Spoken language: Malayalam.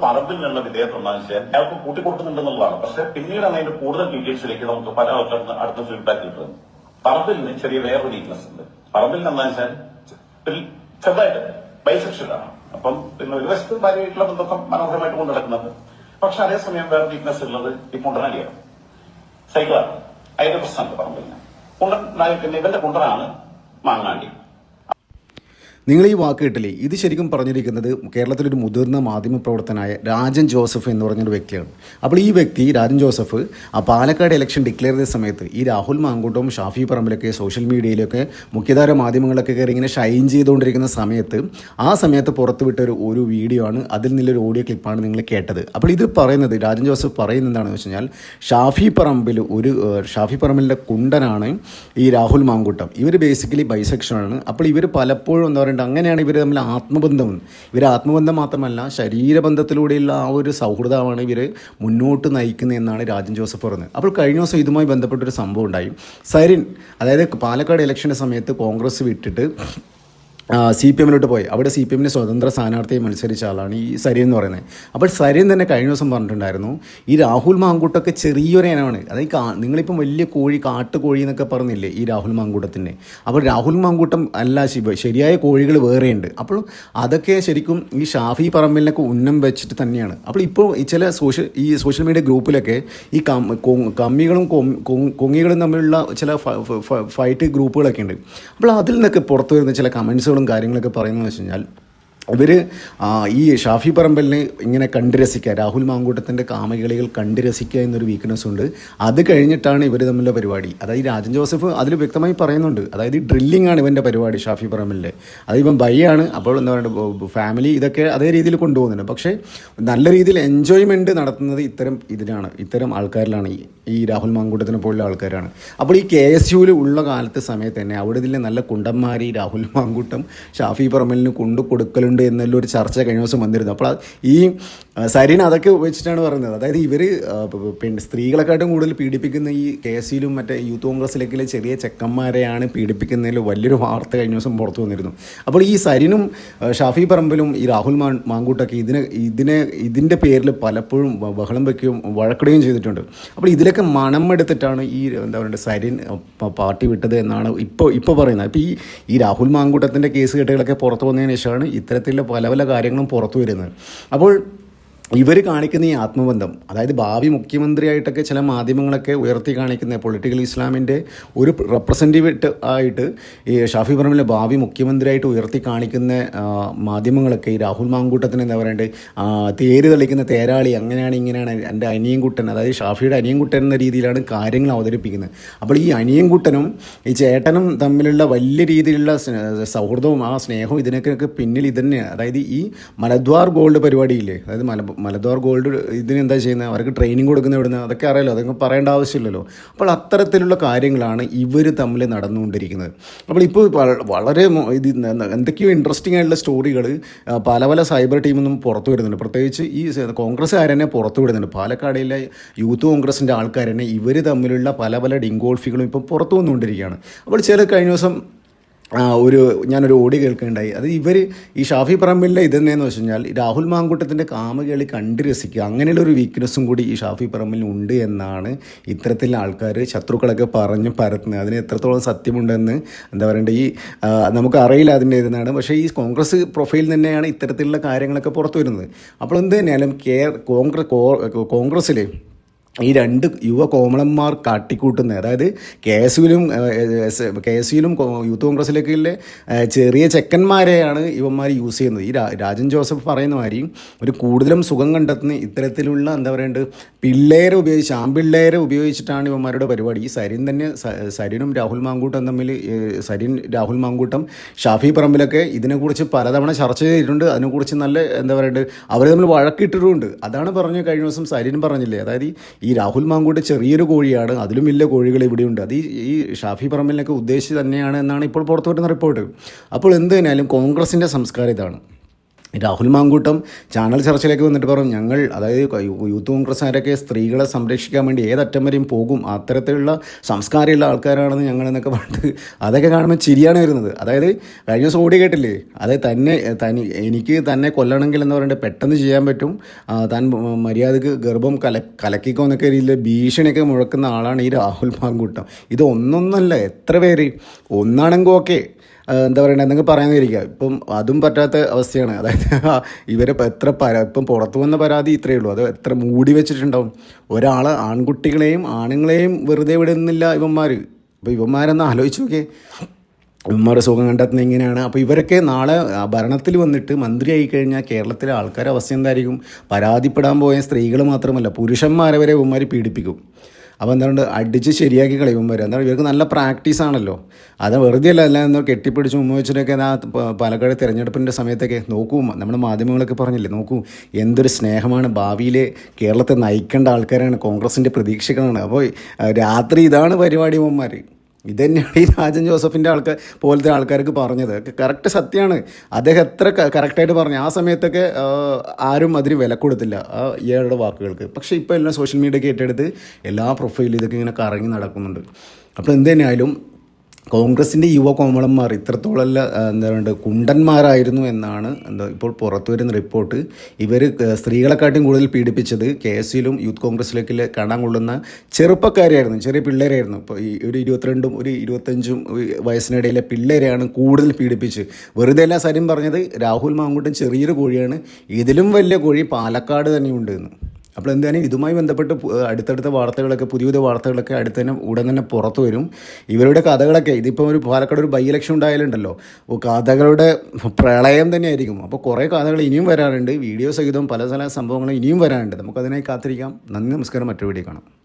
പറമ്പിലുള്ള വിധേയത്വം വെച്ചാൽ അയാൾക്ക് കൂട്ടിക്കൊടുക്കുന്നുണ്ടെന്നുള്ളതാണ്. പക്ഷെ പിന്നീടാണ് അതിന്റെ കൂടുതൽ ഡീറ്റെയിൽസിലേക്ക് നമുക്ക് പല ആൾക്കാർക്ക് അടുത്ത ഫീഡ്ബാക്ക് കിട്ടുന്നത്. പറമ്പിലിന് ചെറിയ വേറൊരു വീക്ക്നെസ് ഉണ്ട്. പറമ്പിൽ എന്താ വെച്ചാൽ ചെറുതായിട്ട് ബൈസെക്ഷലാണ് അപ്പം പിന്നെ ഒരു വശത്ത് ഭാര്യയായിട്ടുള്ള ബന്ധത്തെ മനോഹരമായിട്ട് കൊണ്ട് നടക്കുന്നത്. പക്ഷെ അതേസമയം വേറെ വീക്ക്നെസ് ഉള്ളത് ഈ കുണ്ടനാലിയാണ് സൈക്കിളാണ് അതിന്റെ പ്രശ്നമുണ്ട് പറമ്പിലിന് കുണ്ടൻ പിന്നെ ഇവന്റെ കുണ്ടനാണ് മാങ്ങാണ്ടി. നിങ്ങൾ ഈ വാക്ക് കേട്ടില്ലേ? ഇത് ശരിക്കും പറഞ്ഞിരിക്കുന്നത് കേരളത്തിലൊരു മുതിർന്ന മാധ്യമപ്രവർത്തനായ രാജൻ ജോസഫ് എന്ന് പറഞ്ഞൊരു വ്യക്തിയാണ്. അപ്പോൾ ഈ വ്യക്തി രാജൻ ജോസഫ് ആ പാലക്കാട് ഇലക്ഷൻ ഡിക്ലെയർ ചെയ്ത സമയത്ത് ഈ രാഹുൽ മാങ്കൂട്ടവും ഷാഫി പറമ്പിലൊക്കെ സോഷ്യൽ മീഡിയയിലൊക്കെ മുഖ്യധാര മാധ്യമങ്ങളൊക്കെ കയറി ഇങ്ങനെ ഷൈൻ ചെയ്തുകൊണ്ടിരിക്കുന്ന സമയത്ത് ആ സമയത്ത് പുറത്തുവിട്ട ഒരു ഒരു വീഡിയോ ആണ്. അതിൽ നിന്നൊരു ഓഡിയോ ക്ലിപ്പാണ് നിങ്ങൾ കേട്ടത്. അപ്പോൾ ഇത് പറയുന്നത് രാജൻ ജോസഫ് പറയുന്നത് എന്താണെന്ന് വെച്ച് കഴിഞ്ഞാൽ ഷാഫി പറമ്പിൽ ഒരു ഷാഫി പറമ്പിലിന്റെ കുണ്ടനാണ് ഈ രാഹുൽ മാങ്കൂട്ടം. ഇവർ ബേസിക്കലി ബൈസെക്ഷനാണ് അപ്പോൾ ഇവർ പലപ്പോഴും എന്താ പറയുക അങ്ങനെയാണ് ഇവർ തമ്മിൽ ആത്മബന്ധം. ഇവർ ആത്മബന്ധം മാത്രമല്ല ശരീരബന്ധത്തിലൂടെയുള്ള ആ ഒരു സൗഹൃദമാണ് ഇവർ മുന്നോട്ട് നയിക്കുന്നത് എന്നാണ് രാജൻ ജോസഫ് പറഞ്ഞത്. അപ്പോൾ കഴിഞ്ഞ ദിവസം ഇതുമായി ബന്ധപ്പെട്ടൊരു സംഭവം ഉണ്ടായി. സരിൻ അതായത് പാലക്കാട് ഇലക്ഷന്റെ സമയത്ത് കോൺഗ്രസ് വിട്ടിട്ട് സി പി എമ്മിലോട്ട് പോയി. അവിടെ സി പി എമ്മിന് സ്വതന്ത്ര സ്ഥാനാർത്ഥിയെ മത്സരിച്ച ആളാണ് ഈ സരിൻ എന്ന് പറയുന്നത്. അപ്പോൾ സരിൻ തന്നെ കഴിഞ്ഞ ദിവസം പറഞ്ഞിട്ടുണ്ടായിരുന്നു ഈ രാഹുൽ മാങ്കൂട്ടൊക്കെ ചെറിയൊരു ഇനമാണ്. അതായത് നിങ്ങളിപ്പം വലിയ കോഴി കാട്ടുകോഴി എന്നൊക്കെ പറഞ്ഞില്ലേ ഈ രാഹുൽ മാങ്കൂട്ടത്തിന്റെ? അപ്പോൾ രാഹുൽ മാങ്കൂട്ടം അല്ല ശിവ ശരിയായ കോഴികൾ വേറെയുണ്ട്. അപ്പോൾ അതൊക്കെ ശരിക്കും ഈ ഷാഫി പറമ്പലിനൊക്കെ ഉന്നം വെച്ചിട്ട് തന്നെയാണ്. അപ്പോൾ ഇപ്പോൾ ചില സോഷ്യൽ ഈ സോഷ്യൽ മീഡിയ ഗ്രൂപ്പിലൊക്കെ ഈ കമ്മികളും കൊങ്ങികളും തമ്മിലുള്ള ചില ഫൈറ്റ് ഗ്രൂപ്പുകളൊക്കെ ഉണ്ട്. അപ്പോൾ അതിൽ നിന്നൊക്കെ പുറത്തു വരുന്ന ചില കമൻസുകളും കാര്യങ്ങളൊക്കെ പറയുന്നത് വെച്ച് കഴിഞ്ഞാൽ ഇവർ ഈ ഷാഫി പറമ്പലിനെ ഇങ്ങനെ കണ്ടു രസിക്കുക രാഹുൽ മാങ്കൂട്ടത്തിന്റെ കാമകളികൾ കണ്ടു രസിക്കുക എന്നൊരു വീക്ക്നെസ് ഉണ്ട്. അത് കഴിഞ്ഞിട്ടാണ് ഇവർ തമ്മിലുള്ള പരിപാടി. അതായത് രാജൻ ജോസഫ് അതിൽ വ്യക്തമായി പറയുന്നുണ്ട്. അതായത് ഡ്രില്ലിംഗ് ആണ് ഇവന്റെ പരിപാടി ഷാഫി പറമ്പലിന്റെ അത് ഇവൻ ബൈയാണ് അപ്പോൾ എന്താ പറയുക ഫാമിലി ഇതൊക്കെ അതേ രീതിയിൽ കൊണ്ടുപോകുന്നുണ്ട്. പക്ഷേ നല്ല രീതിയിൽ എൻജോയ്മെന്റ് നടത്തുന്നത് ഇത്തരം ഇതിനാണ് ഇത്തരം ആൾക്കാരിലാണ്. ഈ രാഹുൽ മാങ്കൂട്ടത്തിനെ പോലുള്ള ആൾക്കാരാണ്. അപ്പോൾ ഈ കെ എസ് യുവിൽ ഉള്ള കാലത്ത് സമയത്ത് തന്നെ അവിടെ ഇതിലെ നല്ല കുണ്ടന്മാരി രാഹുൽ മാങ്കൂട്ടം ഷാഫി പറമ്പലിന് കൊണ്ടു കൊടുക്കലുണ്ട് എന്നുള്ള ഒരു ചർച്ച കഴിഞ്ഞ ദിവസം വന്നിരുന്നു. അപ്പോൾ ഈ സരീൻ അതൊക്കെ വെച്ചിട്ടാണ് പറയുന്നത്. അതായത് ഇവർ പിന്നെ സ്ത്രീകളെക്കാട്ടും കൂടുതൽ പീഡിപ്പിക്കുന്ന ഈ കെ എസ് യുയിലും മറ്റേ യൂത്ത് കോൺഗ്രസിലേക്കിലെ ചെറിയ ചെക്കന്മാരെയാണ് പീഡിപ്പിക്കുന്നതിൽ വലിയൊരു വാർത്ത കഴിഞ്ഞ ദിവസം പുറത്തു വന്നിരുന്നു. അപ്പോൾ ഈ സരിനും ഷാഫി പറമ്പലും ഈ രാഹുൽ മാങ്കൂട്ടൊക്കെ ഇതിനെ ഇതിനെ ഇതിന്റെ പേരിൽ പലപ്പോഴും ബഹളം വയ്ക്കുകയും വഴക്കിടുകയും ചെയ്തിട്ടുണ്ട്. അപ്പോൾ ഇതിലൊക്കെ മണം എടുത്തിട്ടാണ് ഈ എന്താ പറയുക സരിൻ പാർട്ടി വിട്ടത് എന്നാണ് ഇപ്പോൾ ഇപ്പോൾ പറയുന്നത്. അപ്പോൾ ഈ ഈ രാഹുൽ മാങ്കൂട്ടത്തിന്റെ കേസ് കെട്ടുകളൊക്കെ പുറത്തു വന്നതിന് ശേഷമാണ് ഇത്തരത്തിലുള്ള പല പല കാര്യങ്ങളും പുറത്തു വരുന്നത്. അപ്പോൾ ഇവർ കാണിക്കുന്ന ഈ ആത്മബന്ധം അതായത് ഭാവി മുഖ്യമന്ത്രിയായിട്ടൊക്കെ ചില മാധ്യമങ്ങളൊക്കെ ഉയർത്തി കാണിക്കുന്ന പൊളിറ്റിക്കൽ ഇസ്ലാമിന്റെ ഒരു റെപ്രസെന്റേറ്റീവ് ആയിട്ട് ഈ ഷാഫി പറമ്പിലെ ഭാവി മുഖ്യമന്ത്രിയായിട്ട് ഉയർത്തി കാണിക്കുന്ന മാധ്യമങ്ങളൊക്കെ ഈ രാഹുൽ മാങ്കൂട്ടത്തിന് എന്താ പറയണ്ടേ തേര് തെളിക്കുന്ന തേരാളി അങ്ങനെയാണ് ഇങ്ങനെയാണ് എന്റെ അനിയൻകുട്ടൻ അതായത് ഷാഫിയുടെ അനിയൻകുട്ടൻ എന്ന രീതിയിലാണ് കാര്യങ്ങൾ അവതരിപ്പിക്കുന്നത്. അപ്പോൾ ഈ അനിയൻകുട്ടനും ഈ ചേട്ടനും തമ്മിലുള്ള വലിയ രീതിയിലുള്ള സൗഹൃദവും ആ സ്നേഹവും ഇതിനൊക്കെ പിന്നിൽ ഇതന്നെ അതായത് ഈ മലദ്വാർ ഗോൾഡ് പരിപാടിയില്ലേ അതായത് മല മലദ്വാർ ഗോൾഡ് ഇതിന് എന്താ ചെയ്യുന്നത്? അവർക്ക് ട്രെയിനിങ് കൊടുക്കുന്ന ഇവിടുന്ന് അതൊക്കെ അറിയാലോ അതൊക്കെ പറയേണ്ട ആവശ്യമില്ലല്ലോ. അപ്പോൾ അത്തരത്തിലുള്ള കാര്യങ്ങളാണ് ഇവർ തമ്മിൽ നടന്നുകൊണ്ടിരിക്കുന്നത്. അപ്പോൾ ഇപ്പോൾ വളരെ ഇത് എന്തൊക്കെയോ ഇൻട്രസ്റ്റിംഗ് ആയിട്ടുള്ള സ്റ്റോറികൾ പല പല സൈബർ ടീമിൽ നിന്നും പുറത്തു വരുന്നുണ്ട് പ്രത്യേകിച്ച് ഈ കോൺഗ്രസ്സുകാരെന്നെ പുറത്തു വിടുന്നുണ്ട്. പാലക്കാടിലെ യൂത്ത് കോൺഗ്രസിന്റെ ആൾക്കാരെന്നെ ഇവർ തമ്മിലുള്ള പല പല ഡിങ്കോൾഫികളും ഇപ്പോൾ പുറത്തു വന്നുകൊണ്ടിരിക്കുകയാണ്. അപ്പോൾ ചില കഴിഞ്ഞ ദിവസം ഒരു ഞാനൊരു ഓടി കേൾക്കുകയുണ്ടായി. അത് ഇവർ ഈ ഷാഫി പറമ്പിലെ ഇതെന്നു വെച്ച് കഴിഞ്ഞാൽ രാഹുൽ മാങ്കൂട്ടത്തിന്റെ കാമകേളി കണ്ട് രസിക്കുക. അങ്ങനെയുള്ള ഒരു വീക്ക്നെസ്സും കൂടി ഈ ഷാഫി പറമ്പിൽ ഉണ്ട് എന്നാണ് ഇത്തരത്തിലുള്ള ആൾക്കാർ ശത്രുക്കളൊക്കെ പറഞ്ഞ് പരത്തുന്നത്. അതിന് എത്രത്തോളം സത്യമുണ്ടെന്ന് എന്താ പറയണ്ടേ? ഈ നമുക്ക് അറിയില്ല അതിന്റെ ഇതെന്നാണ്. പക്ഷേ ഈ കോൺഗ്രസ് പ്രൊഫൈൽ തന്നെയാണ് ഇത്തരത്തിലുള്ള കാര്യങ്ങളൊക്കെ പുറത്തു വരുന്നത്. അപ്പോൾ എന്ത് തന്നെയാലും കേ കോൺഗ്രസ് കോൺഗ്രസ്സിലെ ഈ രണ്ട് യുവ കോമളന്മാർ കാട്ടിക്കൂട്ടുന്ന അതായത് കെ എസ് യുവിലും കെ എസ് യുവിലും യൂത്ത് കോൺഗ്രസ്സിലേക്കുള്ള ചെറിയ ചെക്കന്മാരെയാണ് ഇവന്മാർ യൂസ് ചെയ്യുന്നത്. ഈ രാജൻ ജോസഫ് പറയുന്ന മാതിരി ഒരു കൂടുതലും സുഖം കണ്ടെത്തുന്ന ഇത്തരത്തിലുള്ള എന്താ പറയേണ്ടത് പിള്ളേരെ ഉപയോഗിച്ച് ആൺപിള്ളേരെ ഉപയോഗിച്ചിട്ടാണ് ഇവന്മാരുടെ പരിപാടി. ഈ സരിൻ തന്നെ സരിനും രാഹുൽ മാങ്കൂട്ടം തമ്മിൽ സരിൻ രാഹുൽ മാങ്കൂട്ടം ഷാഫി പറമ്പിലൊക്കെ ഇതിനെക്കുറിച്ച് പലതവണ ചർച്ച ചെയ്തിട്ടുണ്ട്. അതിനെക്കുറിച്ച് നല്ല എന്താ പറയേണ്ടത് അവർ തമ്മിൽ വഴക്കിട്ടിട്ടുണ്ട്. അതാണ് പറഞ്ഞ് കഴിഞ്ഞ ദിവസം സരിൻ പറഞ്ഞില്ലേ? അതായത് ഈ- രാഹുൽ മാങ്കൂട്ട് ചെറിയൊരു കോഴിയാണ് അതിലും വലിയ കോഴികൾ ഇവിടെയുണ്ട്. അത് ഈ ഷാഫി പറമ്പലിനൊക്കെ ഉദ്ദേശിച്ച് തന്നെയാണ് എന്നാണ് ഇപ്പോൾ പുറത്തു വരുന്ന റിപ്പോർട്ട്. അപ്പോൾ എന്ത് തന്നെയാലും കോൺഗ്രസിന്റെ സംസ്കാരം ഇതാണ്. രാഹുൽ മാങ്കൂട്ടം ചാനൽ ചർച്ചയിലേക്ക് വന്നിട്ട് പറഞ്ഞു ഞങ്ങൾ അതായത് യൂത്ത് കോൺഗ്രസ്സുകാരൊക്കെ സ്ത്രീകളെ സംരക്ഷിക്കാൻ വേണ്ടി ഏതറ്റം വരെയും പോകും. അത്തരത്തിലുള്ള സംസ്കാരമുള്ള ആൾക്കാരാണെന്ന് ഞങ്ങളെന്നൊക്കെ പറഞ്ഞിട്ട് അതൊക്കെ കാണുമ്പോൾ ചിരിയാണ് വരുന്നത്. അതായത് കഴിഞ്ഞ ദിവസം ഓടി കേട്ടില്ലേ? അതായത് തന്നെ തനി എനിക്ക് തന്നെ കൊല്ലണമെങ്കിൽ എന്ന് പറയുന്നത് പെട്ടെന്ന് ചെയ്യാൻ പറ്റും. താൻ മര്യാദയ്ക്ക് ഗർഭം കല കലക്കിക്കോ എന്നൊക്കെ രീതിയിൽ ഭീഷണിയൊക്കെ മുഴക്കുന്ന ആളാണ് ഈ രാഹുൽ മാങ്കൂട്ടം. ഇത് ഒന്നൊന്നല്ല എത്ര പേര്? ഒന്നാണെങ്കിൽ ഓക്കെ. എന്താ പറയുക എന്തെങ്കിലും പറയാനിരിക്കുക ഇപ്പം അതും പറ്റാത്ത അവസ്ഥയാണ്. അതായത് ഇവരെ എത്ര പരാ ഇപ്പം പുറത്തു വന്ന പരാതി ഇത്രയേ ഉള്ളൂ. അത് എത്ര മൂടി വെച്ചിട്ടുണ്ടാവും. ഒരാൾ ആൺകുട്ടികളെയും ആണുങ്ങളെയും വെറുതെ വിടുന്നില്ല ഇവന്മാർ അപ്പോൾ ഇവന്മാരെന്ന് ആലോചിച്ച് നോക്കിയേ. ഇവന്മാരുടെ സുഖം കണ്ടെത്തുന്നത് എങ്ങനെയാണ് അപ്പോൾ ഇവരൊക്കെ നാളെ ഭരണത്തിൽ വന്നിട്ട് മന്ത്രിയായി കഴിഞ്ഞാൽ കേരളത്തിലെ ആൾക്കാരുടെ അവസ്ഥ എന്തായിരിക്കും? പരാതിപ്പെടാൻ പോയ സ്ത്രീകൾ മാത്രമല്ല പുരുഷന്മാരെ വരെ ഇവന്മാർ പീഡിപ്പിക്കും. അപ്പോൾ എന്താണ് അടിച്ച് ശരിയാക്കി കളയും വരെ എന്താണ് ഇവർക്ക് നല്ല പ്രാക്ടീസ് ആണല്ലോ. അത് വെറുതെ അല്ല അല്ല എന്നോ കെട്ടിപ്പിടിച്ച് ഉമ്മ വെച്ചിട്ടൊക്കെ ആ പാലക്കാട് തിരഞ്ഞെടുപ്പിന്റെ സമയത്തൊക്കെ നോക്കൂ നമ്മുടെ മാധ്യമങ്ങളൊക്കെ പറഞ്ഞില്ലേ നോക്കൂ എന്തൊരു സ്നേഹമാണ് ഭാവിയിൽ കേരളത്തെ നയിക്കേണ്ട ആൾക്കാരാണ് കോൺഗ്രസിന്റെ പ്രതീക്ഷകളാണ് അപ്പോൾ രാത്രി ഇതാണ് പരിപാടി ഉമ്മമാർ ഇത് തന്നെയാണ് ഈ രാജൻ ജോസഫിന്റെ ആൾക്കാർ പോലത്തെ ആൾക്കാർക്ക് പറഞ്ഞത്. കറക്റ്റ് സത്യമാണ് അദ്ദേഹം എത്ര കറക്റ്റായിട്ട് പറഞ്ഞു. ആ സമയത്തൊക്കെ ആരും അതിന് വില കൊടുത്തില്ല ആ ഇയാളുടെ വാക്കുകൾക്ക്. പക്ഷേ ഇപ്പോൾ എല്ലാം സോഷ്യൽ മീഡിയയൊക്കെ ഏറ്റെടുത്ത് എല്ലാ പ്രൊഫൈലും ഇതൊക്കെ ഇങ്ങനെ കറങ്ങി നടക്കുന്നുണ്ട്. അപ്പോൾ എന്ത് തന്നെയായാലും കോൺഗ്രസിന്റെ യുവ കോമളന്മാർ ഇത്രത്തോളം എന്താ പറയുക കുണ്ടന്മാരായിരുന്നു എന്നാണ് എന്താ ഇപ്പോൾ പുറത്തു വരുന്ന റിപ്പോർട്ട്. ഇവർ സ്ത്രീകളെക്കാട്ടും കൂടുതൽ പീഡിപ്പിച്ചത് കെ എസ് സിയിലും യൂത്ത് കോൺഗ്രസിലേക്ക് കാണാൻ കൊള്ളുന്ന ചെറുപ്പക്കാരായിരുന്നു ചെറിയ പിള്ളേരായിരുന്നു. ഇപ്പോൾ ഈ ഒരു ഇരുപത്തിരണ്ടും ഒരു ഇരുപത്തഞ്ചും വയസ്സിനിടയിലെ പിള്ളേരെയാണ് കൂടുതൽ പീഡിപ്പിച്ച്. വെറുതെ എല്ലാ സര്യം പറഞ്ഞത് രാഹുൽ മാങ്കൂട്ടൻ ചെറിയൊരു കോഴിയാണ് ഇതിലും വലിയ കോഴി പാലക്കാട് തന്നെയുണ്ട് എന്ന്. അപ്പോൾ എന്തായാലും ഇതുമായി ബന്ധപ്പെട്ട് അടുത്തടുത്ത വാർത്തകളൊക്കെ പുതിയ പുതിയ വാർത്തകളൊക്കെ അടുത്ത് തന്നെ ഉടൻ തന്നെ പുറത്തു വരും. ഇവരുടെ കഥകളൊക്കെ ഇതിപ്പോൾ ഒരു പാലക്കാട് ഒരു ബൈ ഇലക്ഷൻ ഉണ്ടായാലുണ്ടല്ലോ കഥകളുടെ പ്രളയം തന്നെയായിരിക്കും. അപ്പോൾ കുറേ കഥകൾ ഇനിയും വരാറുണ്ട്. വീഡിയോ സഹിതം പല പല സംഭവങ്ങളും ഇനിയും വരാനുണ്ട് നമുക്കതിനായി കാത്തിരിക്കാം. നന്ദി നമസ്കാരം. മറ്റൊരു വീഡിയോ കാണാം.